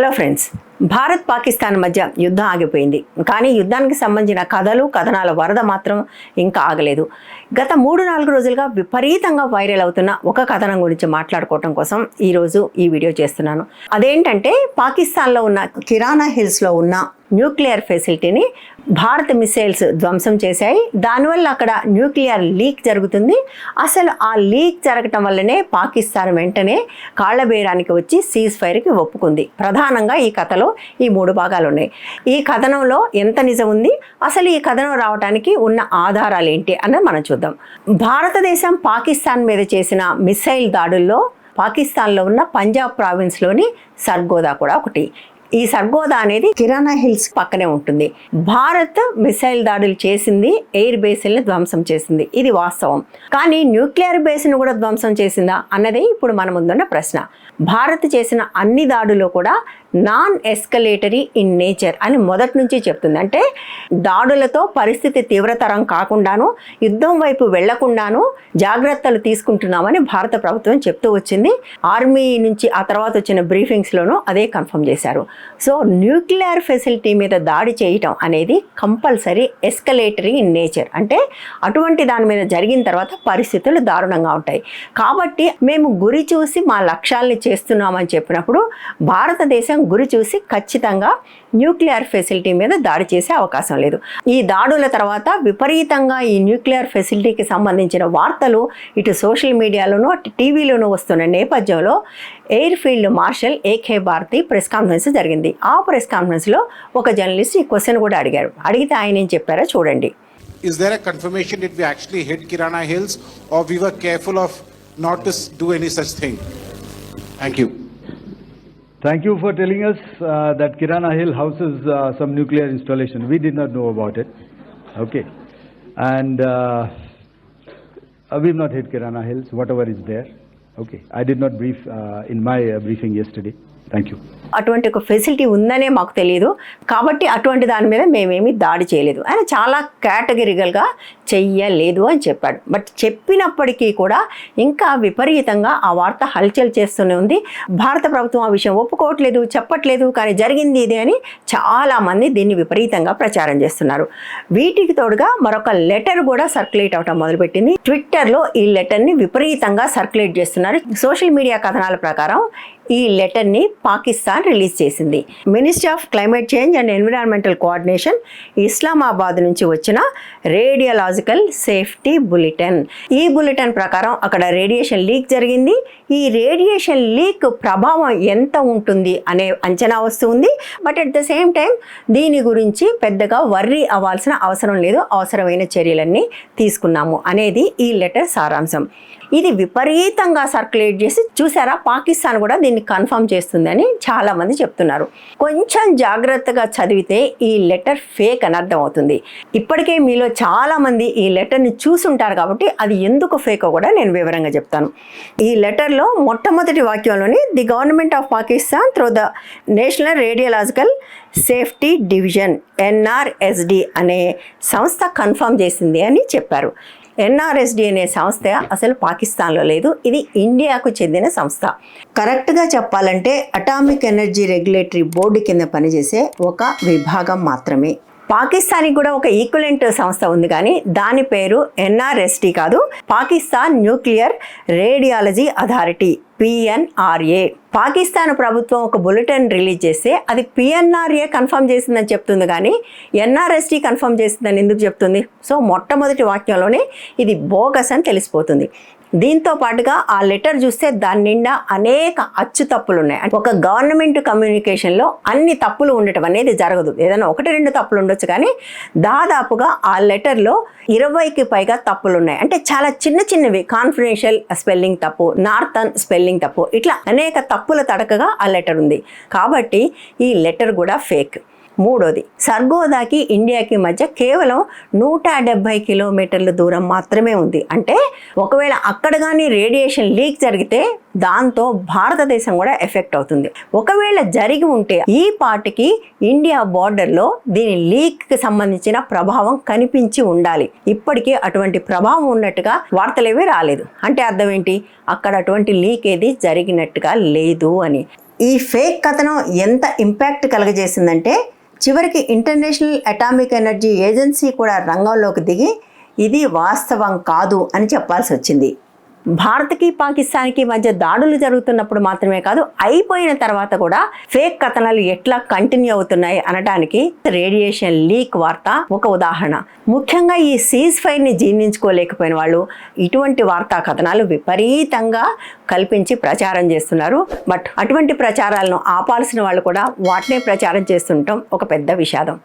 Hello friends Bharat Pakistan మధ్య యుద్ధం ఆగిపోయింది. కానీ యుద్ధానికి సంబంధించిన కథలు కథనాల వరద మాత్రం ఇంకా ఆగలేదు. గత మూడు నాలుగు రోజులుగా విపరీతంగా వైరల్ అవుతున్న ఒక కథనం గురించి మాట్లాడుకోవటం కోసం ఈరోజు ఈ వీడియో చేస్తున్నాను. అదేంటంటే పాకిస్తాన్లో ఉన్న కిరాణా హిల్స్లో ఉన్న న్యూక్లియర్ ఫెసిలిటీని భారత్ మిసైల్స్ ధ్వంసం చేశాయి. దానివల్ల అక్కడ న్యూక్లియర్ లీక్ జరుగుతుంది. అసలు ఆ లీక్ జరగటం వల్లనే పాకిస్తాన్ వెంటనే కాళ్ళబేరానికి వచ్చి సీజ్ ఫైర్కి ఒప్పుకుంది. ప్రధానంగా ఈ కథలో ఈ మూడు భాగాలు ఉన్నాయి ఈ కథనంలో ఎంత నిజం ఉంది? అసలు ఈ కథనం రావడానికి ఉన్న ఆధారాలు ఏంటి అన్నది మనం చూద్దాం. భారతదేశం పాకిస్తాన్ మీద చేసిన మిసైల్ దాడుల్లో పాకిస్తాన్లో ఉన్న పంజాబ్ ప్రావిన్స్లోని సర్గోదా కూడా ఒకటి. ఈ సర్గోదా అనేది కిరాణా హిల్స్ పక్కనే ఉంటుంది. భారత్ మిసైల్ దాడులు చేసింది ఎయిర్ బేస్ని ధ్వంసం చేసింది. ఇది వాస్తవం. కానీ న్యూక్లియర్ బేస్ను కూడా ధ్వంసం చేసిందా అన్నదే ఇప్పుడు మన ముందున్న ప్రశ్న. భారత్ చేసిన అన్ని దాడులు కూడా నాన్ ఎస్కలేటరీ ఇన్ నేచర్ అని మొదటి నుంచి చెప్తుంది. అంటే దాడులతో పరిస్థితి తీవ్రతరం కాకుండాను యుద్ధం వైపు వెళ్ళకుండాను జాగ్రత్తలు తీసుకుంటున్నామని భారత ప్రభుత్వం చెప్తూ వచ్చింది. ఆర్మీ నుంచి ఆ తర్వాత వచ్చిన బ్రీఫింగ్స్లోనూ అదే కన్ఫర్మ్ చేశారు. సో న్యూక్లియర్ ఫెసిలిటీ మీద దాడి చేయటం అనేది కంపల్సరీ ఎస్కలేటరీ ఇన్ నేచర్ అంటే అటువంటి దాని మీద జరిగిన తర్వాత పరిస్థితులు దారుణంగా ఉంటాయి. కాబట్టి మేము గురి చూసి మా లక్ష్యాల్ని చేస్తున్నామని చెప్పినప్పుడు భారతదేశం గురి చూసి ఖచ్చితంగా న్యూక్లియర్ ఫెసిలిటీ మీద దాడి చేసే అవకాశం లేదు. ఈ దాడుల తర్వాత విపరీతంగా ఈ న్యూక్లియర్ ఫెసిలిటీకి సంబంధించిన వార్తలు ఇటు సోషల్ మీడియాలోనూ అటు టీవీలోనూ వస్తున్న నేపథ్యంలో air field marshal AK Bharti press conference జరిగింది. ఆ ప్రెస్ కాన్ఫరెన్స్లో ఒక జర్నలిస్ట్ ఈ క్వశ్చన్ కూడా అడిగారు. అడిగితే ఆయన ఏం చెప్పారో చూడండి. Is there a confirmation that we actually hit Kirana Hills or we were careful of not to do any such thing? Thank you. Thank you for telling us uh, that Kirana Hill houses uh, some nuclear installation. We did not know about it. Okay. And uh, uh, we've not hit Kirana Hills, whatever is there. Okay. I did not brief uh, in my uh, briefing yesterday. Thank you అటువంటి ఒక facility ఉందనే మాకు తెలియదు కాబట్టి అటువంటి దాని మీద మేమేమి దాడి చేయలేదు. ఆయన చాలా కేటగిరికల్గా చెయ్యలేదు అని చెప్పాడు. బట్ చెప్పినప్పటికీ కూడా ఇంకా విపరీతంగా ఆ వార్త హల్చల్ చేస్తూనే ఉంది. భారత ప్రభుత్వం ఆ విషయం ఒప్పుకోవట్లేదు చెప్పట్లేదు కానీ జరిగింది ఇది అని చాలామంది దీన్ని విపరీతంగా ప్రచారం చేస్తున్నారు. వీటికి తోడుగా మరొక లెటర్ కూడా సర్క్యులేట్ అవటం మొదలుపెట్టింది. ట్విట్టర్లో ఈ లెటర్ని విపరీతంగా సర్క్యులేట్ చేస్తున్నారు. సోషల్ మీడియా కథనాల ప్రకారం ఈ లెటర్ని పాకిస్తాన్ రిలీజ్ చేసింది. Ministry of climate change and environmental coordination Islamabad నుంచి వచ్చిన రేడియలాజికల్ సేఫ్టీ బులెటిన్. ఈ బులెటిన్ ప్రకారం అక్కడ రేడియేషన్ లీక్ జరిగింది. ఈ రేడియేషన్ లీక్ ప్రభావం ఎంత ఉంటుంది అనే అంచనా వస్తుంది but at the same time దీని గురించి పెద్దగా వర్రీ అవ్వాల్సిన అవసరం లేదు. అవసరమైన చర్యలన్నీ తీసుకున్నాము అనేది ఈ లెటర్ సారాంశం. ఇది విపరీతంగా సర్క్యులేట్ చేసి చూసారా? పాకిస్తాన్ కూడా దీన్ని కన్ఫర్మ్ చేస్తుందని చాలామంది చెప్తున్నారు. కొంచెం జాగ్రత్తగా చదివితే ఈ లెటర్ ఫేక్ అని అర్థం అవుతుంది ఇప్పటికే మీలో చాలామంది ఈ లెటర్ని చూసుంటారు కాబట్టి అది ఎందుకు ఫేకో కూడా నేను వివరంగా చెప్తాను. ఈ లెటర్లో మొట్టమొదటి వాక్యంలోని the government of Pakistan through the national radiological safety division NRSD అనే సంస్థ కన్ఫర్మ్ చేసింది అని చెప్పారు. ఎన్ఆర్ఎస్డి అనే సంస్థ అసలు పాకిస్తాన్లో లేదు ఇది ఇండియాకు చెందిన సంస్థ. కరెక్ట్గా చెప్పాలంటే అటామిక్ ఎనర్జీ రెగ్యులేటరీ బోర్డు కింద పనిచేసే ఒక విభాగం మాత్రమే. పాకిస్తాన్కి కూడా ఒక ఈక్వలెంట్ సంస్థ ఉంది కానీ దాని పేరు ఎన్ఆర్ఎస్టీ కాదు Pakistan nuclear radiology authority PNRA. Pakistan ప్రభుత్వం ఒక బులెటిన్ రిలీజ్ చేస్తే అది పిఎన్ఆర్ఏ కన్ఫర్మ్ చేసిందని చెప్తుంది కానీ ఎన్ఆర్ఎస్టీ కన్ఫర్మ్ చేసిందని ఎందుకు చెప్తుంది? సో మొట్టమొదటి వాక్యంలోనే ఇది బోగస్ అని తెలిసిపోతుంది. దీంతో పాటుగా ఆ లెటర్ చూస్తే దాని నిండా అనేక అచ్చు తప్పులు ఉన్నాయి అంటే ఒక గవర్నమెంట్ కమ్యూనికేషన్లో అన్ని తప్పులు ఉండటం అనేది జరగదు. ఏదైనా ఒకటి రెండు తప్పులు ఉండొచ్చు కానీ దాదాపుగా ఆ లెటర్లో ఇరవైకి పైగా తప్పులు ఉన్నాయి అంటే చాలా చిన్న చిన్నవి. కాన్ఫిడెన్షియల్ స్పెల్లింగ్ తప్పు నార్థన్ స్పెల్లింగ్ తప్పు ఇట్లా అనేక తప్పుల తడకగా ఆ లెటర్ ఉంది. కాబట్టి ఈ లెటర్ కూడా ఫేక్. మూడోది. సర్గోదాకి ఇండియాకి మధ్య కేవలం నూట డెబ్బై కిలోమీటర్ల దూరం మాత్రమే ఉంది. అంటే ఒకవేళ అక్కడ కానీ రేడియేషన్ లీక్ జరిగితే దాంతో భారతదేశం కూడా ఎఫెక్ట్ అవుతుంది. ఒకవేళ జరిగి ఉంటే ఈ పాటికి ఇండియా బార్డర్లో దీని లీక్కి సంబంధించిన ప్రభావం కనిపించి ఉండాలి. ఇప్పటికీ అటువంటి ప్రభావం ఉన్నట్టుగా వార్తలేవీ రాలేదు. అంటే అర్థం ఏంటి? అక్కడ అటువంటి లీక్ ఏది జరిగినట్టుగా లేదు అని. ఈ ఫేక్ కథనం ఎంత ఇంపాక్ట్ కలగజేసిందంటే చివరికి ఇంటర్నేషనల్ అటామిక్ ఎనర్జీ ఏజెన్సీ కూడా రంగంలోకి దిగి ఇది వాస్తవం కాదు అని చెప్పాల్సి వచ్చింది. భారత్కి పాకిస్తాన్కి మధ్య దాడులు జరుగుతున్నప్పుడు మాత్రమే కాదు అయిపోయిన తర్వాత కూడా ఫేక్ కథనాలు ఎట్లా కంటిన్యూ అవుతున్నాయి అనడానికి రేడియేషన్ లీక్ వార్త ఒక ఉదాహరణ. ముఖ్యంగా ఈ సీజ్ ఫైర్ని జీర్ణించుకోలేకపోయిన వాళ్ళు ఇటువంటి వార్తా కథనాలు విపరీతంగా కల్పించి ప్రచారం చేస్తున్నారు. బట్ అటువంటి ప్రచారాలను ఆపాల్సిన వాళ్ళు కూడా వాటినే ప్రచారం చేస్తుండటం ఒక పెద్ద విషాదం.